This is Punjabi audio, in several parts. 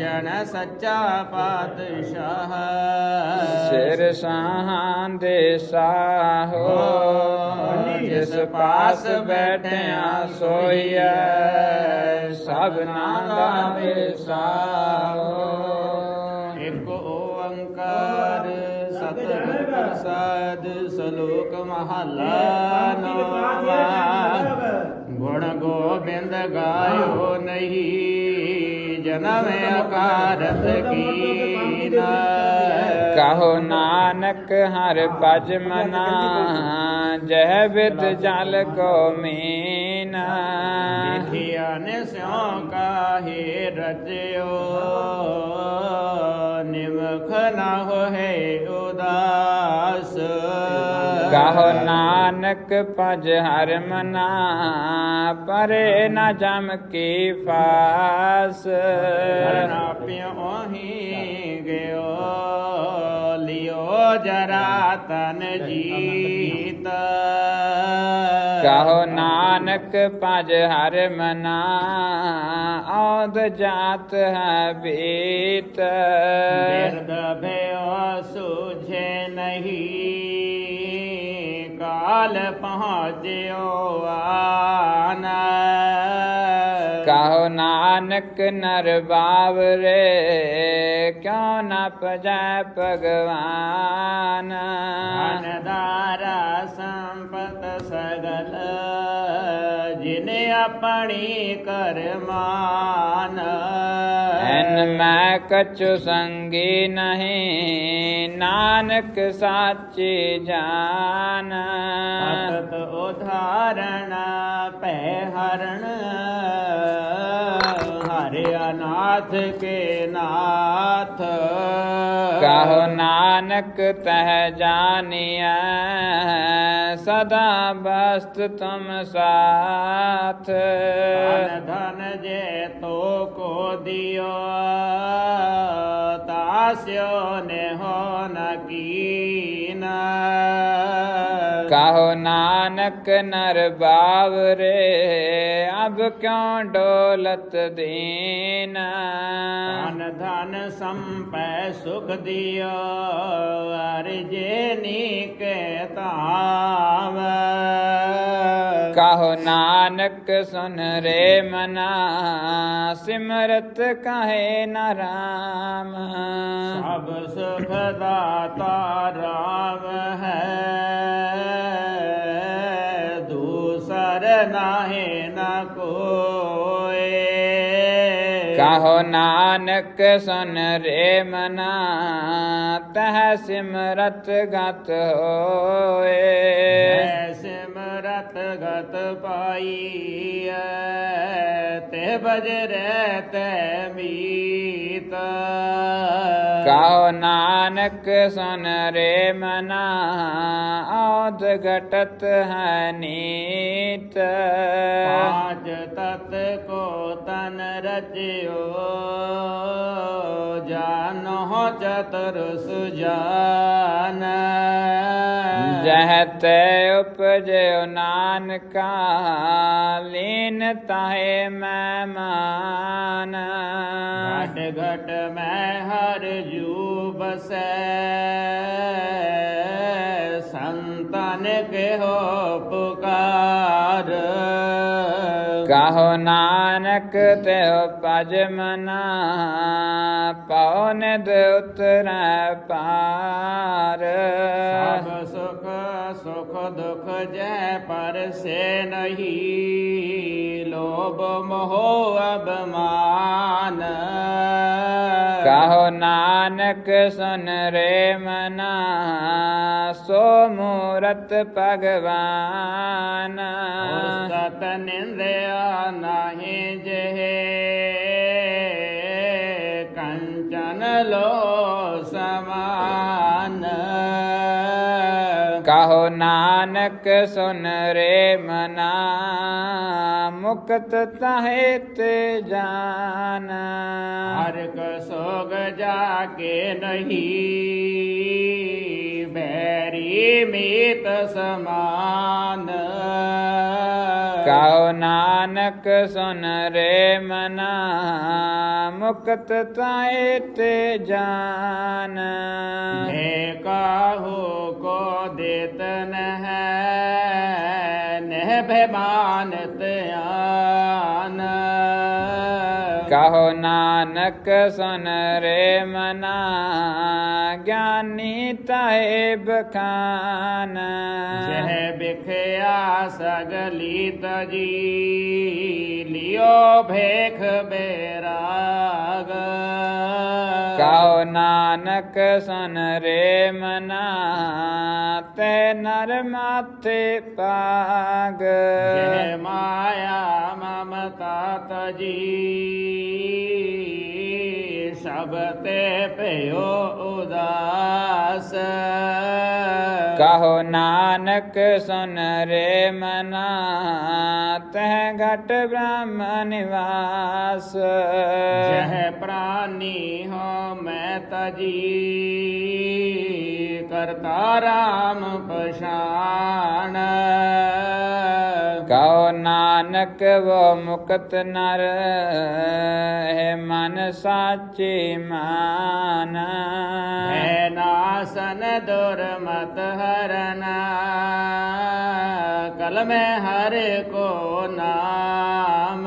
ਸੱਜਣ ਸੱਚਾ ਪਾਤਸ਼ਾਹ। ਸਿਰ ਸਾਹਾਂ ਦੇ ਸਾਹੋ ਜਿਸ ਪਾਸ ਬੈਠਿਆ ਸੋਈਐ ਸਭਨਾ ਦਾ ਵਿਸਾਹੋ ਇਕ ਓੰਕਾਰ ਸਤਿਗੁਰ ਪ੍ਰਸਾਦ ਸ਼ਲੋਕ ਮਹਲਾ ਨੌਵਾਂ। ਗੁਣ ਗੋਬਿੰਦ ਗਾਇਓ ਨਹੀਂ। ਜਨਮ ਅਕਾਰਤ ਕੀਨਾ ਕਹੋ ਨਾਨਕ ਹਰ ਭਜ ਮਨਾ ਜਹ ਵਿਦ ਜਲ ਕੋ ਮੀਨਾ। ਵਿਖਿਆ ਨੇ ਸਿਉ ਕਾਹੇ ਰਜਿਓ ਨਿਮਖ ਨਾ ਹੋਏ ਕਹੋ ਨਾਨਕ ਭਜ ਹਰ ਮਨਾ ਪਰੇ ਨ ਜਮ ਕੀ ਫਾਸ। ਕਰਨਾ ਪਿਓ ਹੀ ਗਿਓ ਲਿਓ ਜਰਾ ਤਨ ਜੀਤ। ਕਹੋ ਨਾਨਕ ਭਜ ਹਰ ਮਨਾ ਔਦ ਜਾਤ ਹੈ ਬੀਤ। ਬਿਰਦ ਭਇਓ ਸੂਝੇ ਨਹੀਂ। ਕਾਲ ਪਹੁੰਚਿਓ ਆਨਾ ਕਹੋ ਨਾਨਕ ਨਰ ਬਾਵਰੇ ਕਿਉ ਨ ਪਜੈ ਭਗਵਾਨ? ਅਨਦਾਰਾ ਸੰਪਤ ਸਗਲ ਜਿਨੇ ਆਪਣੀ ਕਰਮਾਨ। ਐਨ ਮੈਂ ਕਛੁ ਸੰਗੀ ਨਹੀਂ ਨਾਨਕ ਸਾਚੀ ਜਾਨ। ਅਤਤ ਉਧਾਰਣ ਭੈ ਹਰਣ ਹਰਿ ਅਨਾਥ ਕੇ ਨਾਥ। ਕਹੋ ਨਾਨਕ ਤਹ ਜਾਣੀਐ ਸਦਾ ਬਸਤ ਤੁਮ ਸਾਥ। ਧਨ ਜੇ ਤੋ ਕੋ ਦਿਓ ਤਾਸਿਓ ਨੇ ਹੋ ਨ ਕੀਨਾ। ਕਹੋ ਨਾਨਕ ਨਰ ਬਾਵਰੇ ਅਬ ਕਿਉ ਡੋਲਤ ਦੀਨ? ਧਨ ਧਨ ਸੰਪੈ ਸੁਖ ਦਿਓ ਅਰਜੇ ਕਹੋ ਨਾਨਕ ਸੁਨ ਰੇ ਮਨਾ ਸਿਮਰਤ ਕਹੇ ਨ ਰਾਮ। ਸਭ ਸੁਖ ਦਾਤਾ ਰਾਮ ਹੈ ਦੂਸਰ ਨਾਹੇ ਨ ਕੋਏ। ਕਹੋ ਨਾਨਕ ਸੁਨ ਰੇ ਮਨਾ ਤਹ ਸਿਮਰਤ ਗਤ ਹੋਏ। ਗਤ ਪਾਈ ਤੇ ਬਜਰੈ ਤੈ ਮੀਤ। ਕਹੋ ਨਾਨਕ ਸੁਨ ਰੇ ਮਨਾ ਔਦ ਘਟਤ ਹੈ ਨੀਤ। ਪਾਜ ਤਤ ਕੋ ਤਨ ਰਚਿਓ ਜਾਨੋ ਚਤੁਰ ਸੁਜਾਨ ਜਹ ਤੇ ਉਪਜਿਓ ਨਾਨਕਾ ਲੀਨ ਤਾਹੇ ਮੈਂ ਮਾਨ। ਘਟ ਘਟ ਮੈਂ ਹਰ ਜੂ ਬਸੈ ਸੰਤਨ ਕੇਹੋ ਪੁਕਾਰ। ਕਹੋ ਨਾਨਕ ਤਿਉ ਭਜ ਮਨਾ ਪਉ ਨਿਦ ਉਤਰੈ ਪਾਰ। ਸਭ ਸੁਖ ਸੁਖ ਦੁਖ ਜੈ ਪਰਸੇ ਨਹੀਂ ਲੋਭ ਮੋਹ ਅਬਮਾਨ ਕਹੋ ਨਾਨਕ ਸੁਨ ਰੇ ਮਨਾ ਸੋ ਮੂਰਤ ਭਗਵਾਨ। ਸਤ ਨਿੰਦਿਆ ਨਾਹੀ ਜਿਹੇ ਕੰਚਨ ਲੋ ਸਮਾਨ। ਨਾਨਕ ਸੁਨ ਰੇ ਮਨਾ ਮੁਕਤ ਤਾਹੇ ਤੇ ਜਾਨ। ਹਰ ਕ ਸੋਗ ਜਾ ਕੇ ਨਹੀਂ ਬੈਰੀ ਮੀਤ ਸਮਾਨ। ਕਹੋ ਨਾਨਕ ਸੁਨ ਰੇ ਮਨਾ ਮੁਕਤ ਤਾਏ ਤੇ ਜਾਨ। ਹੈ ਕਾਹੂ ਕੋ ਨਹਿ ਬੇਮਾਨ ਧਿਆਨ ਕਹੋ ਨਾਨਕ ਸੁਨ ਰੇ ਮਨਾ ਗਿਆਨੀ ਤਾਏ ਬਖਾਨ ਜਹ ਬਿਖਿਆ ਸਗਲੀ ਤਜੀ ਲਿਓ ਭੇਖ ਬੇਰਾਗ। ਕਹੋ ਨਾਨਕ ਸੁਨ ਰੇ ਮਨਾ ਤੇ ਨਰ ਮਾਥੇ ਪਾਗ ਜਹ ਮਾਇਆ ਮਮਤਾ ਤਜੀ। ਸਭ ਤੇ ਭਇਓ ਕਹੋ ਨਾਨਕ ਸੁਨ ਰੇ ਮਨਾ ਤਹ ਘਟ ਬ੍ਰਹਮ ਨਿਵਾਸ। ਜਹ ਪ੍ਰਾਨੀ ਹੋ ਮੈਂ ਤਜੀ, ਕਰਤਾ ਰਾਮ ਪਛਾਨ। ਨਾਨਕ ਵੋ ਮੁਕਤ ਨਰ ਹੈ ਮਨ ਸਾਚੀ ਮਾਨ। ਹੈ ਨਾਸਨ ਦੁਰਮਤ ਹਰਨਾ ਕਲਮੇ ਹਰ ਕੋ ਨਾਮ।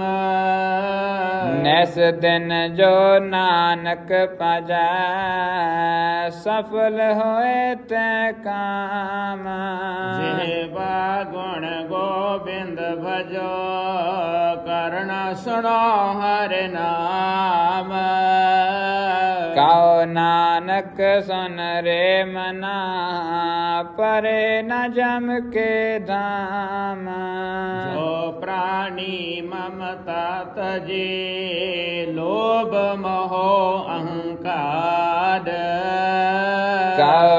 ਨੈਸ ਦਿਨ ਜੋ ਨਾਨਕ ਪਜੈ ਸਫਲ ਹੋਏ ਤੇ ਕਾਮ। ਜਿਹਵਾ ਗੁਣ ਗੋਬਿੰਦ ਭਜੋ ਕਰਨ ਸੁਣੋ ਹਰ ਨਾਮ। ਕਹੋ ਨਾਨਕ ਸੁਨ ਰੇ ਮਨਾ ਪਰੇ ਨ ਜਮ ਕੇ ਧਾਮ। ਜੋ ਪ੍ਰਾਣੀ ਮਮਤਾ ਤਜੇ ਲੋਭ ਮੋਹ ਅਹੰਕਾਰ।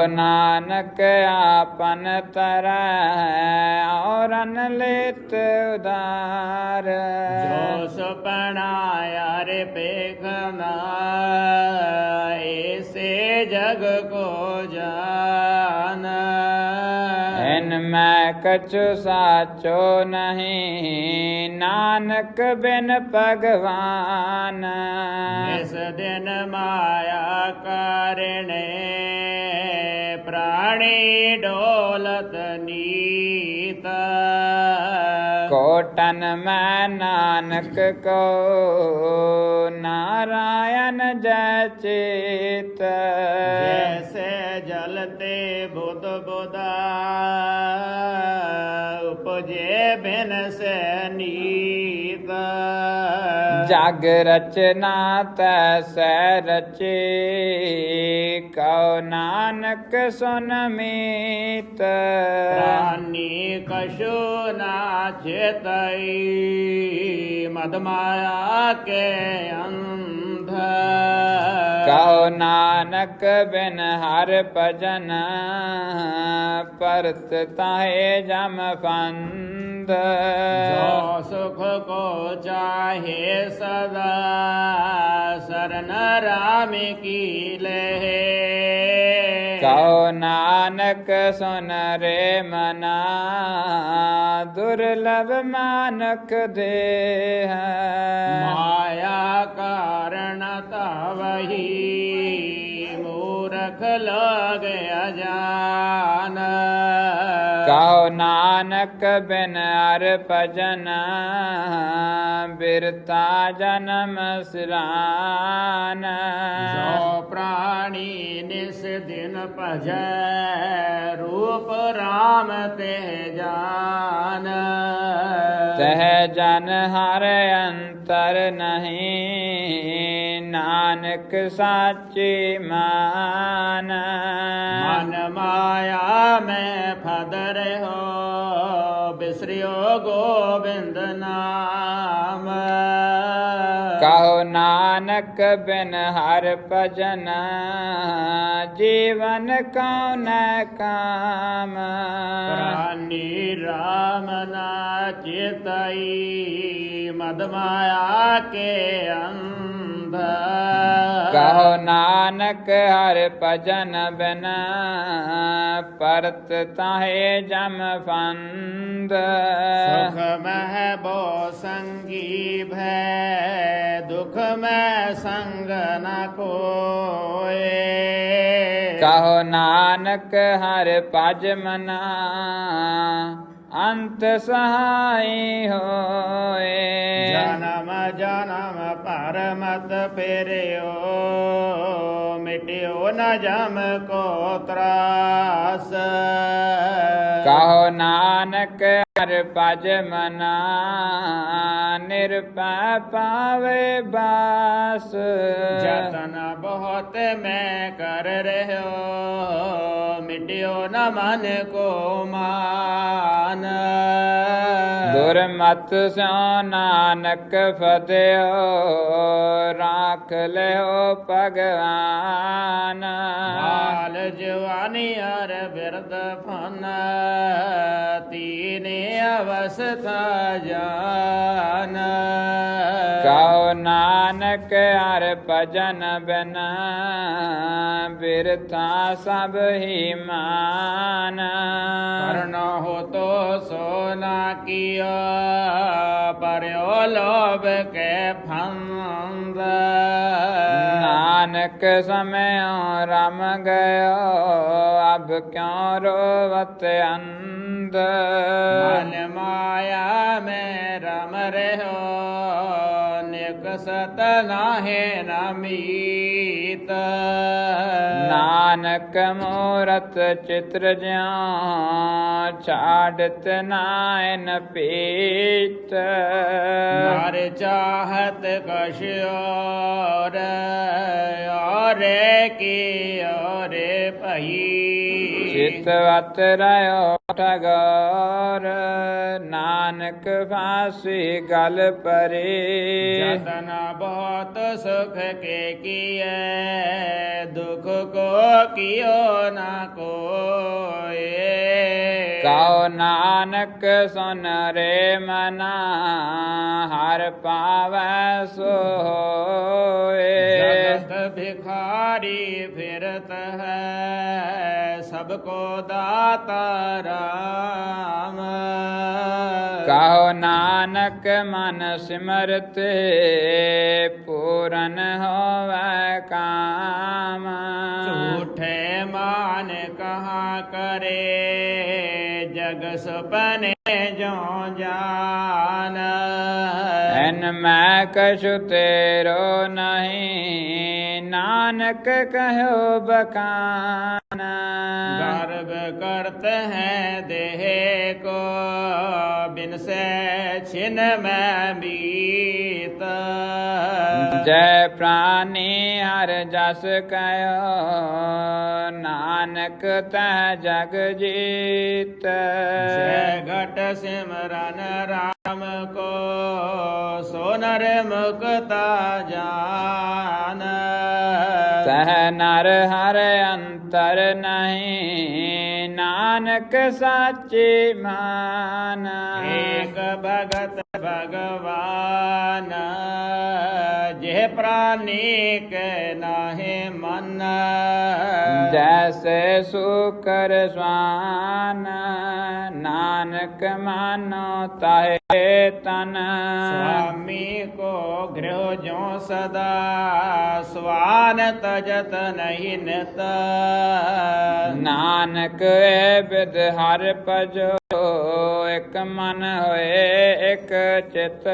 ਨਾਨਕ ਆਪਨ ਤਰੈ ਔਰਨ ਲੇਤ ਉਦਾਰ। ਜੋ ਸੁਪਨਾ ਯਾਰ ਪੇਖਨਾ ਐਸੇ ਜਗ ਕੋ ਕਛੁ ਸਾਚੋ ਨਹੀਂ ਨਾਨਕ ਬਿਨ ਭਗਵਾਨ। ਇਸ ਦਿਨ ਮਾਇਆ ਕਰਨੇ ਪ੍ਰਾਣੀ ਡੋਲਤ ਨੀਤ। ਕੋਟਨ ਮੈਂ ਨਾਨਕ ਕੋ ਨਾਰਾਇਣ ਜੈ ਚੇਤ। ਜੈਸੇ ਜਲ ਤੇ ਬੁੱਧ ਬੁਦਾ ਉਪਜੇ ਬਿਨ ਸੇ ਨੀਤ ਜਗ ਰਚਨਾ ਤੈਸੈ ਰਚੇ ਕਉ ਨਾਨਕ ਸੁਨ ਮੀਤ। ਪ੍ਰਾਨੀ ਕਸ਼ੂ ਨਾ ਚੇਤਈ ਮਦ ਮਾਇਆ ਕੇ ਅੰਧ। ਕਉ ਨਾਨਕ ਬਿਨ ਹਰ ਭਜਨ ਪਰਤ ਤਾਹੇ ਜਮ ਫੰਦ ਜੋ ਸੁਖ ਕੋ ਚਾਹੇ ਸਦਾ ਸਰਨ ਰਾਮ ਕੀ ਲਹੇ। ਕਉ ਨਾਨਕ ਸੁਨ ਰੇ ਮਨਾ ਦੁਰਲਭ ਮਾਨਕ ਦੇਹ। ਮਾਇਆ ਤਵਹੀ ਮੂਰਖ ਲਗ ਅਜਾਨ। ਕਉ ਨਾਨਕ ਬਿਨ ਅਰ ਭਜਨ ਬਿਰਤਾ ਜਨਮ ਸਿਰਾਨ। ਜੋ ਪ੍ਰਾਣੀ ਨਿਸ ਦਿਨ ਭਜੈ ਰੂਪ RAM ਤੇ ਜਾਨ। ਤਹ ਜਨ ਹਰ ਅੰਤਰ ਨਹੀਂ, ਨਾਨਕ ਸਾਚੀ ਮਾਨ। ਮਨ ਮਾਇਆ ਮੈਂ ਫਦਰ ਹੋ, ਬਿਸਰਿਓ ਗੋਬਿੰਦ ਨਾਮ। ਕਹੋ ਨਾਨਕ ਬਿਨ ਹਰ ਭਜਨ, ਜੀਵਨ ਕਉ ਨ ਕਾਮ। ਪ੍ਰਾਨੀ ਰਾਮ ਨਾ ਚੇਤਈ, ਮਦ ਮਾਇਆ ਕੇ ਅੰਧ ਕਹੋ ਨਾਨਕ ਹਰ ਭਜਨ ਬਿਨ ਪਰਤ ਤਾਹੇ ਜਮ ਫੰਦ। ਸੁਖ ਮਹਿ ਬੋ ਸੰਗੀ ਭੈ ਦੁਖ ਮੈਂ ਸੰਗ ਨ ਕੋਏ। ਕਹੋ ਨਾਨਕ ਹਰ ਭਜ ਮਨਾ ਅੰਤ ਸਹਾਈ ਹੋਏ। ਜਨਮ ਜਨਮ ਪਰ ਮਤ ਪੇਰਿਓ ਮਿਟਿਓ ਨ ਜਮ ਕੋ ਤਰਾਸ। ਕਹੋ ਨਾਨਕ ਹਰ ਭਜ ਮਨਾ ਨਿਰਪੈ ਪਾਵੇ ਬਾਸ। ਜਤਨ ਬਹੁਤ ਮੈਂ ਕਰ ਰਹਿਓ। ਮਿਟਿਓ ਨਾ ਮਨ ਕੋ ਮਾਨ। ਦੁਰਮਤ ਸਿਓ ਨਾਨਕ ਫਤਿਓ ਰਾਖ ਲਿਓ ਭਗਵਾਨ। ਹਾਲ ਜਵਾਨੀ ਅਰ ਬਿਰਦ ਫਨ ਤੀਨੇ ਅਵਸਥਾ ਜਾਨ। ਕਉ ਨਾਨਕ ਹਰ ਭਜਨ ਬਿਨ ਬਿਰਥਾ ਸਭ ਹੀ ਮਾਨ। ਕਰਨ ਹੋ ਤੋ ਸੋਨਾ ਕੀਆ ਪਰਿਓ ਲੋਭ ਕੇ ਫੰਦ। ਨਾਨਕ ਸਮਿਓ ਰਮ ਗਇਓ ਅਬ ਕਿਉ ਰੋਵਤ ਅੰਧ? ਮਨ ਮਾਇਆ ਮੈਂ ਰਮ ਰਹਿਓ। ਸਤ ਨਾਹੇ ਨਮੀਤ ਨਾਨਕ ਮੂਰਤ ਚਿਤ੍ਰ ਜਿਉ ਛਾੜਤ ਨਾਇਨ ਪੀਤ। ਮਾਰ ਚਾਹਤ ਕਛ ਔਰ ਔਰੇ ਕੀ ਔਰੇ ਭਈ? ਚਿਤਵਤ ਰਿਓ ਠਗੋਰ ਨਾਨਕ ਫਾਸੀ ਗਲ ਪਰੇ। ਜਤਨ ਬਹੁਤ ਸੁਖ ਕੇ ਕੀਏ ਦੁਖ ਕੋ ਕਿਓ ਨਾ ਕੋਏ। ਕਉ ਨਾਨਕ ਸੁਨ ਰੇ ਮਨਾ ਹਰ ਪਾਵੈ ਸੋਏ ਭਿਖਾਰੀ ਫਿਰਤ ਹੈ ਸਭ ਕੋ ਦਾਤਾ ਰਾਮ। ਕਹੋ ਨਾਨਕ ਮਨ ਸਿਮਰਤ ਪੂਰਨ ਹੋਵੈ ਕਾਮ। ਝੂਠੇ ਮਾਨ ਕਹਾ ਕਰੇ ਜਗ ਸੁਪਨੇ ਜੋ ਜਾਨ। ਐਨ ਮੈਂ ਕਛੁ ਤੇਰੋ ਨਹੀਂ ਨਾਨਕ ਕਹਿਓ ਬਕਾਨਾ ਗਰਭ ਕਰਤ ਹੈ ਦੇਹ ਕੋ ਬਿਨਸੈ ਛਿਨ ਮੈਂ ਬੀਤ ਜੈ ਪ੍ਰਾਨੀ ਹਰ ਜਸ ਕਹਿਓ ਨਾਨਕ ਤਹ ਜਗ ਜੀਤ। ਜੈ ਘਟ ਸਿਮਰਨ ਰਾ हमको सोनर मुक्ता जान सह नर हर अंतर नहीं नानक साचे मान एक भगत भगवान ਪ੍ਰਾਨੇਕ ਨਾਹੇ ਮਨ। ਜੈਸੇ ਸੁਕਰ ਸਵਾਨ ਨਾਨਕ ਮਾਨੋ ਤਾਹੇ ਤਨ। ਸੁਆਮੀ ਕੋ ਗ੍ਰਹ ਜੋ ਸਦਾ ਸਵਾਨ ਤਜਤ ਨਹੀਂ ਨਿਤ। ਨਾਨਕ ਏ ਬਿਦ ਹਰ ਭਜੋ ਇਕ ਮਨ ਹੋਏ ਇਕ ਚਿਤ।